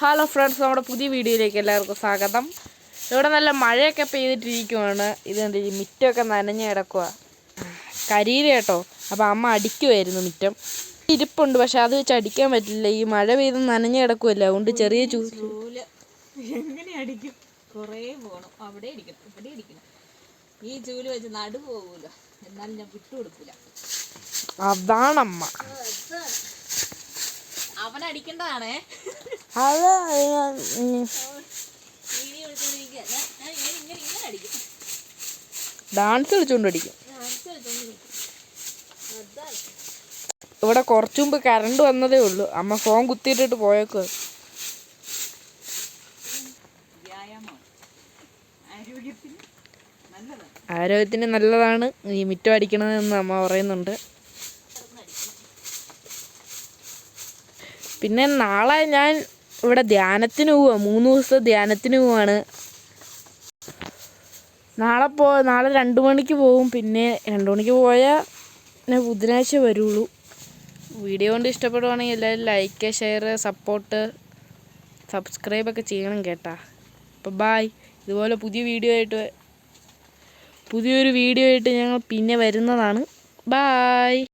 Hello friends നമ്മുടെ പുതിയ വീഡിയോയിലേക്ക് എല്ലാവർക്കും സ്വാഗതം. ഇവിടെ നല്ല മഴയൊക്കെ പെയ്തിട്ടിരിക്കുവാണ്. ഇത് കണ്ടില്ലേ മിറ്റമൊക്കെ നനഞ്ഞ് കിടക്കുക കരീര കേട്ടോ. അപ്പോൾ അമ്മ അടിക്കുമായിരുന്നു മിറ്റം. ഇരിപ്പുണ്ട് പക്ഷെ അത് വെച്ച് അടിക്കാൻ പറ്റില്ല. ഈ മഴ പെയ്ത് നനഞ്ഞ് കിടക്കുമല്ലോ അതുകൊണ്ട് ചെറിയ ചൂൽ എങ്ങനെ അടിക്കും? കുറേ പോകണം അവിടെ അടിക്കണം ഇവിടെ അടിക്കണം ഈ ചൂൽ വെച്ച് നടു പോകൂല. എന്നാലും ഞാൻ വിട്ടുകൊടുക്കൂല അതാണമ്മ. ഡാൻസ് കളിച്ചോണ്ടടിക്കും ഇവിടെ കുറച്ചു മുമ്പ് കറണ്ട് വന്നതേ ഉള്ളൂ. അമ്മ ഫോൺ കുത്തിയിട്ടിട്ട് പോയേക്ക്. ആരോഗ്യത്തിന് നല്ലതാണ്. ആരോഗ്യത്തിന് നല്ലതാണ്. ഈ മിറ്റം അടിക്കണമെന്ന് അമ്മ പറയുന്നുണ്ട്. പിന്നെ നാളെ ഞാൻ ഇവിടെ ധ്യാനത്തിന് പോവാ. മൂന്ന് ദിവസത്തെ ധ്യാനത്തിന് പോവാണ്. നാളെ പോ നാളെ രണ്ട് മണിക്ക് പോവും. പിന്നെ രണ്ട് മണിക്ക് പോയാൽ ഞാൻ ബുധനാഴ്ച വരുള്ളൂ. വീഡിയോ കൊണ്ട് ഇഷ്ടപ്പെടുവാണെങ്കിൽ എല്ലാവരും ലൈക്ക് ഷെയർ സപ്പോർട്ട് സബ്സ്ക്രൈബ് ഒക്കെ ചെയ്യണം കേട്ടാ. അപ്പോൾ ബായ് ഇതുപോലെ പുതിയ വീഡിയോ ആയിട്ട് പുതിയൊരു വീഡിയോ ആയിട്ട് ഞങ്ങൾ പിന്നെ വരുന്നതാണ്. ബായ്